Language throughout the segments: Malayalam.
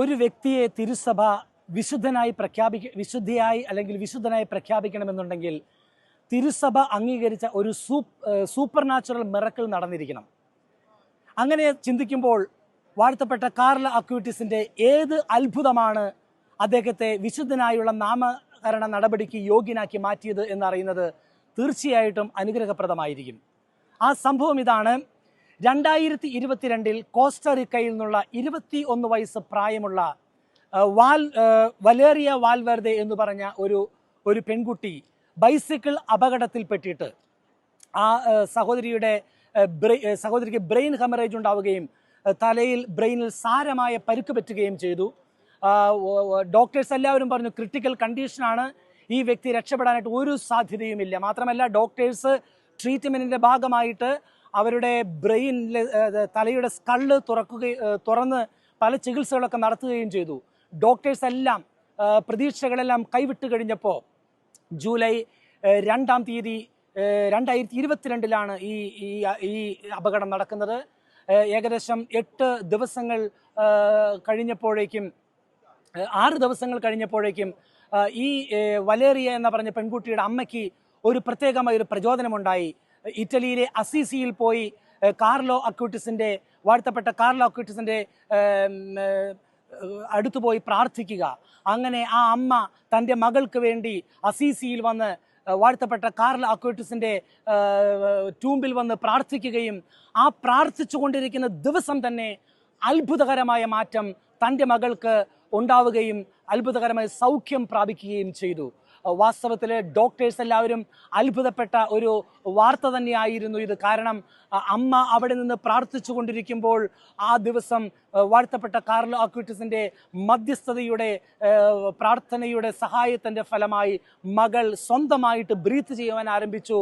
ഒരു വ്യക്തിയെ തിരുസഭ വിശുദ്ധനായി പ്രഖ്യാപിക്ക വിശുദ്ധിയായി അല്ലെങ്കിൽ വിശുദ്ധനായി പ്രഖ്യാപിക്കണമെന്നുണ്ടെങ്കിൽ തിരുസഭ അംഗീകരിച്ച ഒരു സൂപ്പ് സൂപ്പർ നാച്ചുറൽ മിറക്കിൾ നടന്നിരിക്കണം. അങ്ങനെ ചിന്തിക്കുമ്പോൾ വാഴ്ത്തപ്പെട്ട കാർല അക്യൂട്ടിസിന്റെ ഏത് അത്ഭുതമാണ് അദ്ദേഹത്തെ വിശുദ്ധനായുള്ള നാമകരണ നടപടിക്ക് യോഗ്യനാക്കി മാറ്റിയത് എന്നറിയുന്നത് തീർച്ചയായിട്ടും അനുഗ്രഹപ്രദമായിരിക്കും. ആ സംഭവം ഇതാണ്. രണ്ടായിരത്തി ഇരുപത്തിരണ്ടിൽ കോസ്റ്ററിക്കയിൽ നിന്നുള്ള ഇരുപത്തി ഒന്ന് വയസ്സ് പ്രായമുള്ള വാൽ വലേറിയ വാൽവെർദെ എന്ന് പറഞ്ഞ ഒരു ഒരു പെൺകുട്ടി ബൈസിക്കിൾ അപകടത്തിൽപ്പെട്ടിട്ട് ആ സഹോദരിയുടെ സഹോദരിക്ക് ബ്രെയിൻ ഹെമറേജ് ഉണ്ടാവുകയും തലയിൽ ബ്രെയിനിൽ സാരമായ പരുക്ക് പറ്റുകയും ചെയ്തു. ഡോക്ടേഴ്സ് എല്ലാവരും പറഞ്ഞു ക്രിട്ടിക്കൽ കണ്ടീഷനാണ്. ഈ വ്യക്തി രക്ഷപ്പെടാനായിട്ട് ഒരു സാധ്യതയുമില്ല. മാത്രമല്ല ഡോക്ടേഴ്സ് ട്രീറ്റ്മെന്റിന്റെ ഭാഗമായിട്ട് അവരുടെ ബ്രെയിനിലെ തലയുടെ സ്കള്ള് തുറക്കുകയും തുറന്ന് പല ചികിത്സകളൊക്കെ നടത്തുകയും ചെയ്തു. ഡോക്ടേഴ്സ് എല്ലാം പ്രതീക്ഷകളെല്ലാം കൈവിട്ട് കഴിഞ്ഞപ്പോൾ ജൂലൈ രണ്ടാം തീയതി രണ്ടായിരത്തി ഇരുപത്തിരണ്ടിലാണ് ഈ ഈ അപകടം നടക്കുന്നത്. ഏകദേശം എട്ട് ദിവസങ്ങൾ കഴിഞ്ഞപ്പോഴേക്കും ആറ് ദിവസങ്ങൾ കഴിഞ്ഞപ്പോഴേക്കും ഈ വലേറിയ എന്ന് പറഞ്ഞ പെൺകുട്ടിയുടെ അമ്മയ്ക്ക് ഒരു പ്രത്യേകമായ ഒരു പ്രചോദനമുണ്ടായി. ഇറ്റലിയിലെ അസീസിയിൽ പോയി കാർലോ അക്യൂട്ടിസിന്റെ വാഴ്ത്തപ്പെട്ട കാർലോ അക്യൂട്ടിസിന്റെ അടുത്തുപോയി അടുത്തു പോയി പ്രാർത്ഥിക്കുക. അങ്ങനെ ആ അമ്മ തന്റെ മകൾക്ക് വേണ്ടി അസീസിയിൽ വന്ന് വാഴ്ത്തപ്പെട്ട കാർൽ അക്യൂട്ടിസിന്റെ ട്യൂമ്പിൽ വന്ന് പ്രാർത്ഥിക്കുകയും ആ പ്രാർത്ഥിച്ചു കൊണ്ടിരിക്കുന്ന ദിവസം തന്നെ അത്ഭുതകരമായ മാറ്റം തന്റെ മകൾക്ക് ഉണ്ടാവുകയും അത്ഭുതകരമായ സൗഖ്യം പ്രാപിക്കുകയും ചെയ്തു. വാസ്തവത്തിൽ ഡോക്ടേഴ്സ് എല്ലാവരും അത്ഭുതപ്പെട്ട ഒരു വാർത്ത തന്നെയായിരുന്നു ഇത്. കാരണം അമ്മ അവിടെ നിന്ന് പ്രാർത്ഥിച്ചു കൊണ്ടിരിക്കുമ്പോൾ ആ ദിവസം വാഴ്ത്തപ്പെട്ട കാർലോ അക്വിറ്റസിന്റെ മധ്യസ്ഥതയുടെ പ്രാർത്ഥനയുടെ സഹായത്തിന്റെ ഫലമായി മകൾ സ്വന്തമായിട്ട് ബ്രീത്ത് ചെയ്യുവാൻ ആരംഭിച്ചു.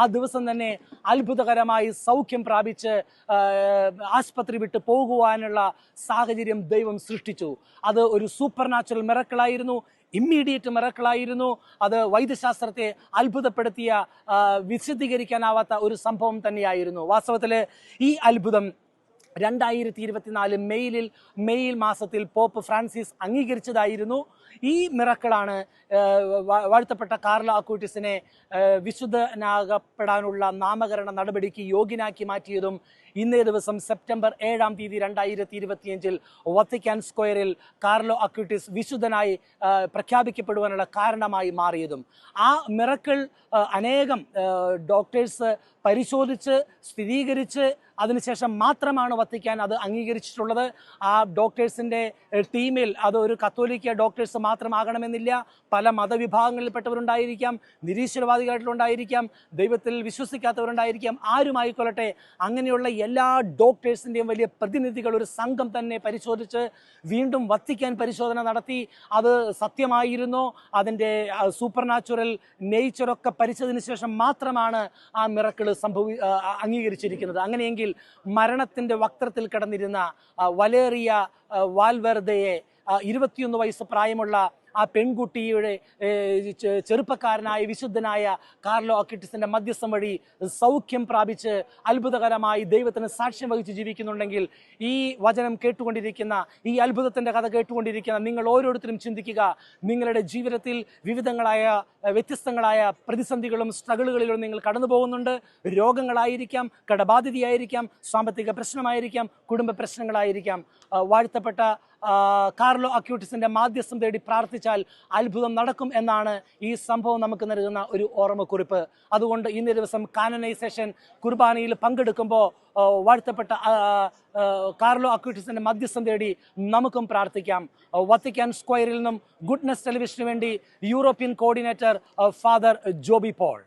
ആ ദിവസം തന്നെ അത്ഭുതകരമായി സൗഖ്യം പ്രാപിച്ച് ആശുപത്രി വിട്ട് പോകുവാനുള്ള സാഹചര്യം ദൈവം സൃഷ്ടിച്ചു. അത് ഒരു സൂപ്പർ നാച്ചുറൽ മിറക്കിളായിരുന്നു ഇമ്മീഡിയറ്റ് മിറക്കിളായിരുന്നു അത് വൈദ്യശാസ്ത്രത്തെ അത്ഭുതപ്പെടുത്തിയ വിശദീകരിക്കാനാവാത്ത ഒരു സംഭവം തന്നെയായിരുന്നു. വാസ്തവത്തിൽ ഈ അത്ഭുതം രണ്ടായിരത്തി ഇരുപത്തിനാല് മെയിലിൽ മെയിൽ മാസത്തിൽ പോപ്പ് ഫ്രാൻസിസ് അംഗീകരിച്ചതായിരുന്നു. ഈ മിറക്കളാണ് വാഴ്ത്തപ്പെട്ട കാർല അക്കൂട്ടിസിനെ വിശുദ്ധനാകപ്പെടാനുള്ള നാമകരണ നടപടിക്ക് യോഗ്യനാക്കി മാറ്റിയതും ഇന്നേ ദിവസം സെപ്റ്റംബർ ഏഴാം തീയതി രണ്ടായിരത്തി ഇരുപത്തിയഞ്ചിൽ വത്തിക്കാൻ സ്ക്വയറിൽ കാർലോ അക്യൂട്ടിസ് വിശുദ്ധനായി പ്രഖ്യാപിക്കപ്പെടുവാനുള്ള കാരണമായി മാറിയതും. ആ മിറക്കിൾ അനേകം ഡോക്ടേഴ്സ് പരിശോധിച്ച് സ്ഥിരീകരിച്ച് അതിനുശേഷം മാത്രമാണ് വത്തിക്കാൻ അത് അംഗീകരിച്ചിട്ടുള്ളത്. ആ ഡോക്ടേഴ്സിന്റെ ടീമിൽ അത് ഒരു കത്തോലിക്ക ഡോക്ടേഴ്സ് മാത്രമാകണമെന്നില്ല. പല മതവിഭാഗങ്ങളിൽപ്പെട്ടവരുണ്ടായിരിക്കാം നിരീശ്വരവാദികളായിട്ടുണ്ടായിരിക്കാം ദൈവത്തിൽ വിശ്വസിക്കാത്തവരുണ്ടായിരിക്കാം ആരുമായിക്കൊള്ളട്ടെ. അങ്ങനെയുള്ള എല്ലാ ഡോക്ടേഴ്സിന്റെയും വലിയ പ്രതിനിധികൾ ഒരു സംഘം തന്നെ പരിശോധിച്ച് വീണ്ടും വത്തിക്കാൻ പരിശോധന നടത്തി. അത് സത്യമായിരുന്നോ. അതിന്റെ സൂപ്പർ നാച്ചുറൽ നേച്ചറൊക്കെ പരിശോധന ശേഷം മാത്രമാണ് ആ മിറക്കിൾ സംഭവി അംഗീകരിച്ചിരിക്കുന്നത്. അങ്ങനെയെങ്കിൽ മരണത്തിന്റെ വക്രത്തിൽ കടന്നിരുന്ന വലേറിയ വാൽവെറുതയെ ഇരുപത്തിയൊന്ന് വയസ്സ് പ്രായമുള്ള ആ പെൺകുട്ടിയുടെ ചെറുപ്പക്കാരനായ വിശുദ്ധനായ കാർലോ അക്കിട്ടിസിന്റെ മധ്യസ്ഥം വഴി സൗഖ്യം പ്രാപിച്ച് അത്ഭുതകരമായി ദൈവത്തിന് സാക്ഷ്യം വഹിച്ച് ജീവിക്കുന്നുണ്ടെങ്കിൽ ഈ വചനം കേട്ടുകൊണ്ടിരിക്കുന്ന ഈ അത്ഭുതത്തിന്റെ കഥ കേട്ടുകൊണ്ടിരിക്കുന്ന നിങ്ങൾ ഓരോരുത്തരും ചിന്തിക്കുക. നിങ്ങളുടെ ജീവിതത്തിൽ വിവിധങ്ങളായ വ്യത്യസ്തങ്ങളായ പ്രതിസന്ധികളും സ്ട്രഗിളുകളിലും നിങ്ങൾ കടന്നു പോകുന്നുണ്ട് രോഗങ്ങളായിരിക്കാം കടബാധിതയായിരിക്കാം സാമ്പത്തിക പ്രശ്നമായിരിക്കാം കുടുംബ പ്രശ്നങ്ങളായിരിക്കാം. വാഴ്ത്തപ്പെട്ട കാർലോ അക്യൂട്ടിസിന്റെ മാധ്യസ്ഥം തേടി പ്രാർത്ഥിച്ചാൽ അത്ഭുതം നടക്കും എന്നാണ് ഈ സംഭവം നമുക്ക് നൽകുന്ന ഒരു ഓർമ്മക്കുറിപ്പ്. അതുകൊണ്ട് ഇന്നേ ദിവസം കാനനൈസേഷൻ കുർബാനയിൽ പങ്കെടുക്കുമ്പോൾ വാഴ്ത്തപ്പെട്ട കാർലോ അക്യൂട്ടിസിന്റെ മധ്യസ്ഥം തേടി നമുക്കും പ്രാർത്ഥിക്കാം. വത്തിക്കാൻ സ്ക്വയറിൽ നിന്നും ഗുഡ്നസ് ടെലിവിഷന് വേണ്ടി European coordinator father Joby Paul.